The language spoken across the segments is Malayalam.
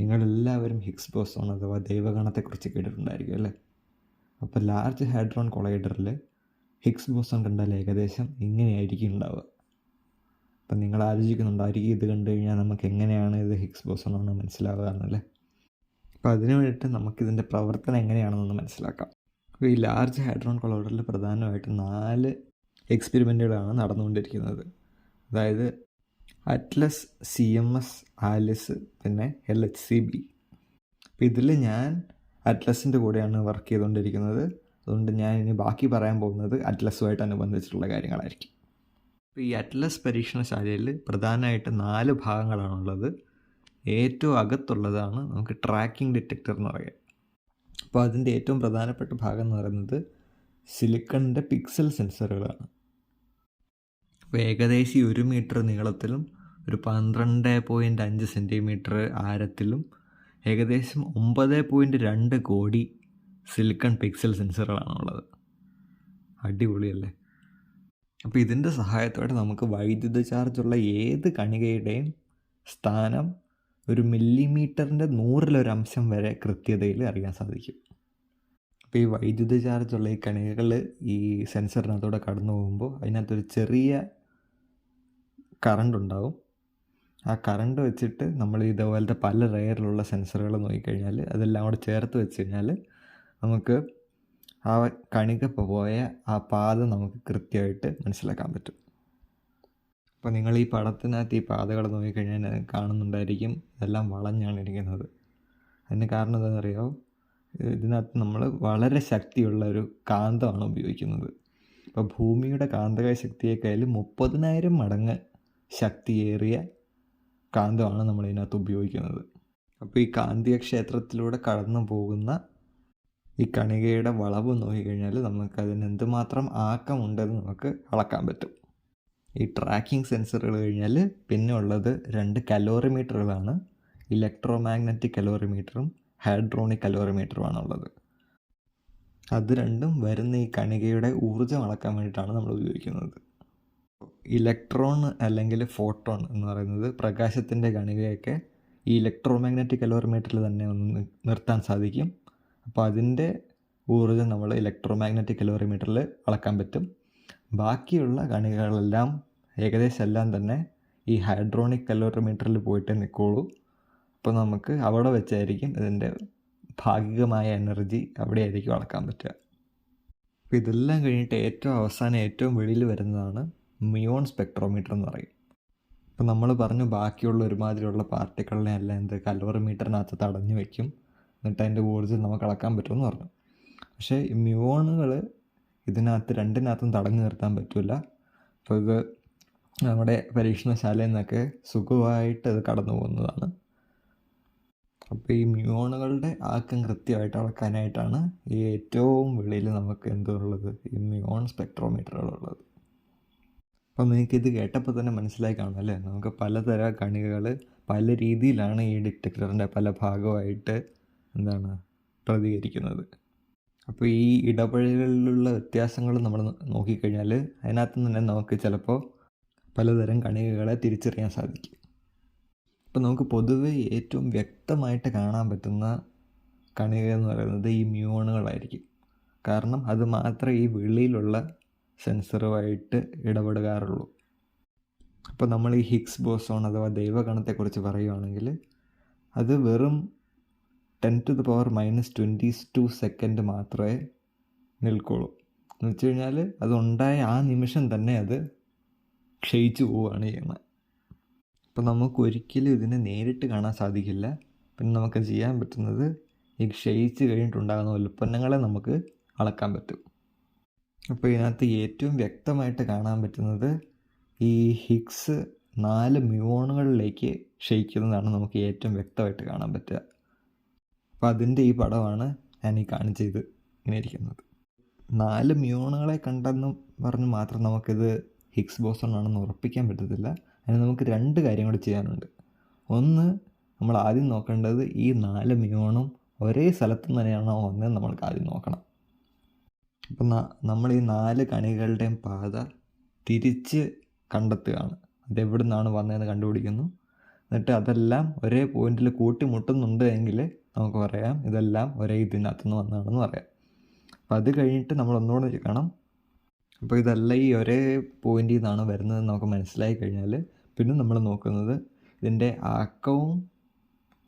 നിങ്ങളെല്ലാവരും ഹിഗ്സ് ബോസോൺ അഥവാ ദൈവഗണത്തെക്കുറിച്ച് കേട്ടിട്ടുണ്ടായിരിക്കും അല്ലേ? അപ്പോൾ ലാർജ് ഹാഡ്രോൺ കൊളൈഡറിൽ ഹിഗ്സ് ബോസോൺ കണ്ടാൽ ഏകദേശം ഇങ്ങനെയായിരിക്കും ഉണ്ടാവുക. അപ്പം നിങ്ങൾ ആലോചിക്കുന്നുണ്ടായിരിക്കും ഇത് കണ്ടു കഴിഞ്ഞാൽ നമുക്ക് എങ്ങനെയാണ് ഇത് ഹിഗ്സ് ബോസോൺ എന്ന് മനസ്സിലാവുക എന്നല്ലേ? അപ്പോൾ അതിനു വേണ്ടിയിട്ട് നമുക്കിതിന്റെ പ്രവർത്തനം എങ്ങനെയാണെന്നൊന്ന് മനസ്സിലാക്കാം. അപ്പോൾ ഈ ലാർജ് ഹാഡ്രോൺ കൊളൈഡറിൽ പ്രധാനമായിട്ടും നാല് എക്സ്പെരിമെന്റുകളാണ് നടന്നുകൊണ്ടിരിക്കുന്നത്. അതായത് ATLAS C M S ALICE പിന്നെ എൽ എച്ച് സി ബി. അപ്പോൾ ഇതിൽ ഞാൻ അറ്റ്ലസിന്റെ കൂടെയാണ് വർക്ക് ചെയ്തുകൊണ്ടിരിക്കുന്നത്. അതുകൊണ്ട് ഞാൻ ഇനി ബാക്കി പറയാൻ പോകുന്നത് അറ്റ്ലസുമായിട്ട് അനുബന്ധിച്ചിട്ടുള്ള കാര്യങ്ങളായിരിക്കും. ഈ അറ്റ്ലസ് പരീക്ഷണശാലയിൽ പ്രധാനമായിട്ട് നാല് ഭാഗങ്ങളാണുള്ളത്. ഏറ്റവും അകത്തുള്ളതാണ് നമുക്ക് ട്രാക്കിംഗ് ഡിറ്റക്ടർ എന്ന് പറയാം. അപ്പോൾ അതിന്റെ ഏറ്റവും പ്രധാനപ്പെട്ട ഭാഗം എന്ന് പറയുന്നത് സിലിക്കണിന്റെ പിക്സൽ സെൻസറുകളാണ്. അപ്പോൾ ഏകദേശം ഒരു മീറ്റർ നീളത്തിലും ഒരു പന്ത്രണ്ട് പോയിന്റ് അഞ്ച് സെന്റിമീറ്റർ ആരത്തിലും ഏകദേശം ഒമ്പത് പോയിന്റ് രണ്ട് കോടി സിലിക്കൺ പിക്സൽ സെൻസറുകളാണുള്ളത്. അടിപൊളിയല്ലേ? അപ്പോൾ ഇതിന്റെ സഹായത്തോടെ നമുക്ക് വൈദ്യുത ചാർജുള്ള ഏത് കണികയുടെയും സ്ഥാനം ഒരു മില്ലിമീറ്ററിന്റെ നൂറിലൊരംശം വരെ കൃത്യതയിൽ അറിയാൻ സാധിക്കും. അപ്പോൾ ഈ വൈദ്യുത ചാർജുള്ള ഈ കണികകൾ ഈ സെൻസറിനകത്തൂടെ കടന്നു പോകുമ്പോൾ അതിനകത്തൊരു ചെറിയ കറണ്ട് ഉണ്ടാവും ആ കറണ്ട് വെച്ചിട്ട് നമ്മൾ ഇതേപോലത്തെ പല ലെയറിലുള്ള സെൻസറുകൾ നോക്കിക്കഴിഞ്ഞാൽ അതെല്ലാം കൂടെ ചേർത്ത് വെച്ച് കഴിഞ്ഞാൽ നമുക്ക് ആ കണിക പോയ ആ പാത നമുക്ക് കൃത്യമായിട്ട് മനസ്സിലാക്കാൻ പറ്റും. അപ്പോൾ നിങ്ങൾ ഈ പടത്തിനകത്ത് ഈ പാതകൾ നോക്കിക്കഴിഞ്ഞാൽ കാണുന്നുണ്ടായിരിക്കും. ഇതെല്ലാം വളഞ്ഞാണ് ഇരിക്കുന്നത്. അതിന് കാരണം എന്താണെന്നറിയാമോ ഇതിനകത്ത് നമ്മൾ വളരെ ശക്തിയുള്ള ഒരു കാന്തമാണ് ഉപയോഗിക്കുന്നത്. അപ്പോൾ ഭൂമിയുടെ കാന്തക ശക്തിയേക്കാളും മുപ്പതിനായിരം മടങ്ങ് ശക്തിയേറിയ കാന്തമാണ് നമ്മൾ ഇതിനകത്ത് ഉപയോഗിക്കുന്നത്. അപ്പോൾ ഈ കാന്തിക ക്ഷേത്രത്തിലൂടെ കടന്നു പോകുന്ന ഈ കണികയുടെ വളവ് നോക്കിക്കഴിഞ്ഞാൽ നമുക്ക് അതിന് എന്തുമാത്രം ആക്കമുണ്ടെന്ന് നമുക്ക് അളക്കാൻ പറ്റും. ഈ ട്രാക്കിംഗ് സെൻസറുകൾ കഴിഞ്ഞാൽ പിന്നെ ഉള്ളത് രണ്ട് കലോറിമീറ്ററുകളാണ്. ഇലക്ട്രോ മാഗ്നറ്റിക് കലോറിമീറ്ററും ഹൈഡ്രോണിക് കലോറിമീറ്ററുമാണ് ഉള്ളത് അത് രണ്ടും വരുന്ന ഈ കണികയുടെ ഊർജം അളക്കാൻ വേണ്ടിയിട്ടാണ് നമ്മൾ ഉപയോഗിക്കുന്നത്. ഇലക്ട്രോൺ അല്ലെങ്കിൽ ഫോട്ടോൺ എന്ന് പറയുന്നത് പ്രകാശത്തിന്റെ കണികയൊക്കെ ഈ ഇലക്ട്രോ മാഗ്നറ്റിക് കലോറിമീറ്ററിൽ തന്നെ ഒന്ന് നിർത്താൻ സാധിക്കും. അപ്പോൾ അതിന്റെ ഊർജം നമ്മൾ ഇലക്ട്രോ മാഗ്നറ്റിക് കലോറിമീറ്ററിൽ അളക്കാൻ പറ്റും. ബാക്കിയുള്ള കണികകളെല്ലാം ഏകദേശം എല്ലാം തന്നെ ഈ ഹൈഡ്രോണിക് കലോറിമീറ്ററിൽ പോയിട്ട് നിൽക്കുള്ളൂ. അപ്പോൾ നമുക്ക് അവിടെ വെച്ചായിരിക്കും ഇതിന്റെ ഭാഗികമായ എനർജി അവിടെ ആയിരിക്കും അളക്കാൻ പറ്റുക. അപ്പോൾ ഇതെല്ലാം കഴിഞ്ഞിട്ട് ഏറ്റവും അവസാനം ഏറ്റവും വെളിയിൽ വരുന്നതാണ് മിയോൺ സ്പെക്ട്രോമീറ്റർ എന്ന് പറയും. ഇപ്പം നമ്മൾ പറഞ്ഞു ബാക്കിയുള്ള ഒരുമാതിരിയുള്ള പാർട്ടിക്കളിനെ എല്ലാം എന്ത് കലോറിമീറ്ററിനകത്ത് തടഞ്ഞു വയ്ക്കും എന്നിട്ട് അതിന്റെ ഊർജം നമുക്ക് അളക്കാൻ പറ്റുമെന്ന് പറഞ്ഞു. പക്ഷേ മ്യൂണുകൾ ഇതിനകത്ത് രണ്ടിനകത്തും തടഞ്ഞു നിർത്താൻ പറ്റില്ല അപ്പോൾ ഇത് നമ്മുടെ പരീക്ഷണശാലയിൽ നിന്നൊക്കെ സുഖമായിട്ട് അത് കടന്നു പോകുന്നതാണ്. അപ്പോൾ ഈ മ്യൂണുകളുടെ ആക്കം കൃത്യമായിട്ട് അളക്കാനായിട്ടാണ് ഈ ഏറ്റവും വെളിയിൽ നമുക്ക് എന്തുള്ളത്? ഈ മ്യൂൺ സ്പെക്ട്രോമീറ്ററുകളുള്ളത്. അപ്പോൾ ഇത് കേട്ടപ്പോൾ തന്നെ മനസ്സിലായി കാണും അല്ലേ? നമുക്ക് പലതരം കണികകൾ പല രീതിയിലാണ് ഈ ഡിറ്റക്ടറിന്റെ പല ഭാഗമായിട്ട് എന്താണ് പ്രതികരിക്കുന്നത്. അപ്പോൾ ഈ ഇടപഴകലിലുള്ള വ്യത്യാസങ്ങൾ നമ്മൾ നോക്കിക്കഴിഞ്ഞാൽ അതിനകത്ത് തന്നെ നമുക്ക് ചിലപ്പോൾ പലതരം കണികകളെ തിരിച്ചറിയാൻ സാധിക്കും. അപ്പോൾ നമുക്ക് പൊതുവെ ഏറ്റവും വ്യക്തമായിട്ട് കാണാൻ പറ്റുന്ന കണിക എന്ന് പറയുന്നത് ഈ മ്യൂണുകളായിരിക്കും. കാരണം അത് മാത്രമേ ഈ വെളിയിലുള്ള സെൻസറുമായിട്ട് ഇടപെടുകാറുള്ളൂ. അപ്പോൾ നമ്മൾ ഈ ഹിഗ്സ് ബോസോൺ അഥവാ ദൈവഗണത്തെക്കുറിച്ച് പറയുകയാണെങ്കിൽ അത് വെറും ten to the power minus twenty two second മാത്രമേ നിൽക്കുള്ളൂ. എന്ന് വെച്ച് കഴിഞ്ഞാൽ അതുണ്ടായ ആ നിമിഷം തന്നെ അത് ക്ഷയിച്ചു പോവുകയാണ് ചെയ്യുന്നത്. അപ്പോൾ നമുക്ക് ഒരിക്കലും ഇതിനെ നേരിട്ട് കാണാൻ സാധിക്കില്ല. പിന്നെ നമുക്ക് ചെയ്യാൻ പറ്റുന്നത് ഈ ക്ഷയിച്ച് കഴിഞ്ഞിട്ടുണ്ടാകുന്ന ഉൽപ്പന്നങ്ങളെ നമുക്ക് അളക്കാൻ പറ്റും. അപ്പോൾ ഇതിനകത്ത് ഏറ്റവും വ്യക്തമായിട്ട് കാണാൻ പറ്റുന്നത് ഈ ഹിക്സ് നാല് മ്യൂണുകളിലേക്ക് ക്ഷയിക്കുന്നതാണ് നമുക്ക് ഏറ്റവും വ്യക്തമായിട്ട് കാണാൻ പറ്റുക. അപ്പോൾ അതിന്റെ ഈ പടമാണ് ഞാൻ ഈ കാണിച്ചത് ഇങ്ങനെ ഇരിക്കുന്നത്. നാല് മ്യൂണുകളെ കണ്ടെന്ന് പറഞ്ഞ് മാത്രം നമുക്കിത് ഹിക്സ് ബോസൺ ആണെന്ന് ഉറപ്പിക്കാൻ പറ്റത്തില്ല. അതിന് നമുക്ക് രണ്ട് കാര്യം കൂടി ചെയ്യാനുണ്ട്. ഒന്ന് നമ്മൾ ആദ്യം നോക്കേണ്ടത് ഈ നാല് മ്യൂണും ഒരേ സ്ഥലത്ത് തന്നെയാണോ വന്നതെന്ന് നമ്മൾക്ക് ആദ്യം നോക്കണം. അപ്പം നമ്മൾ ഈ നാല് കണികളുടെയും പാത തിരിച്ച് കണ്ടെത്തുകയാണ്. അതെവിടെ നിന്നാണ് വന്നതെന്ന് കണ്ടുപിടിക്കുന്നു. എന്നിട്ട് അതെല്ലാം ഒരേ പോയിന്റിൽ കൂട്ടിമുട്ടുന്നുണ്ട് എങ്കിൽ നമുക്ക് പറയാം ഇതെല്ലാം ഒരേ ഇതിനകത്തു നിന്ന് വന്നതാണെന്ന് പറയാം. അപ്പോൾ അത് കഴിഞ്ഞിട്ട് നമ്മൾ ഒന്നുകൂടെ ചെയ്യണം അപ്പോൾ ഇതെല്ലാം ഈ ഒരേ പോയിന്റിൽ നിന്നാണ് വരുന്നത് നമുക്ക് മനസ്സിലായി കഴിഞ്ഞാൽ പിന്നെ നമ്മൾ നോക്കുന്നത് ഇതിന്റെ ആക്കവും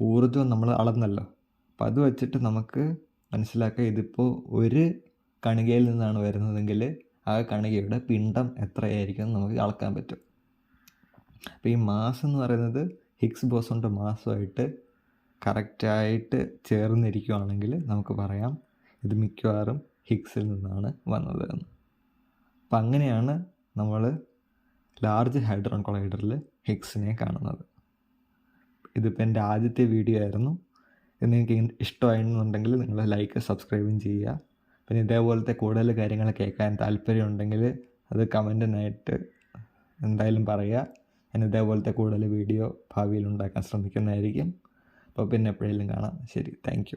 ഊർജവും നമ്മൾ അളന്നല്ലോ. അപ്പോൾ അത് വെച്ചിട്ട് നമുക്ക് മനസ്സിലാക്കാം ഇതിപ്പോൾ ഒരു കണികയിൽ നിന്നാണ് വരുന്നതെങ്കിൽ ആ കണികയുടെ പിണ്ഡം എത്രയായിരിക്കും നമുക്ക് അളക്കാൻ പറ്റും. അപ്പോൾ ഈ മാസ് എന്ന് പറയുന്നത് ഹിഗ്സ് ബോസോണിന്റെ മാസമായിട്ട് കറക്റ്റായിട്ട് ചേർന്നിരിക്കുകയാണെങ്കിൽ നമുക്ക് പറയാം ഇത് മിക്കവാറും ഹിക്സിൽ നിന്നാണ് വന്നത് എന്ന്. അപ്പം അങ്ങനെയാണ് നമ്മൾ ലാർജ് ഹൈഡ്രോൺ കൊളൈഡറിൽ ഹിക്സിനെ കാണുന്നത്. ഇതിപ്പോൾ എന്റെ ആദ്യത്തെ വീഡിയോ ആയിരുന്നു. നിങ്ങൾക്ക് ഇഷ്ടമായിരുന്നുണ്ടെങ്കിൽ നിങ്ങൾ ലൈക്ക് സബ്സ്ക്രൈബും ചെയ്യുക. പിന്നെ ഇതേപോലത്തെ കൂടുതൽ കാര്യങ്ങൾ കേൾക്കാൻ താല്പര്യമുണ്ടെങ്കിൽ അത് കമന്റിനായിട്ട് എന്തായാലും പറയുക. ഞാൻ ഇതേപോലത്തെ കൂടുതൽ വീഡിയോ ഭാവിയിൽ ഉണ്ടാക്കാൻ ശ്രമിക്കുന്നതായിരിക്കും. അപ്പോൾ പിന്നെ എപ്പോഴെങ്കിലും കാണാം. ശരി താങ്ക്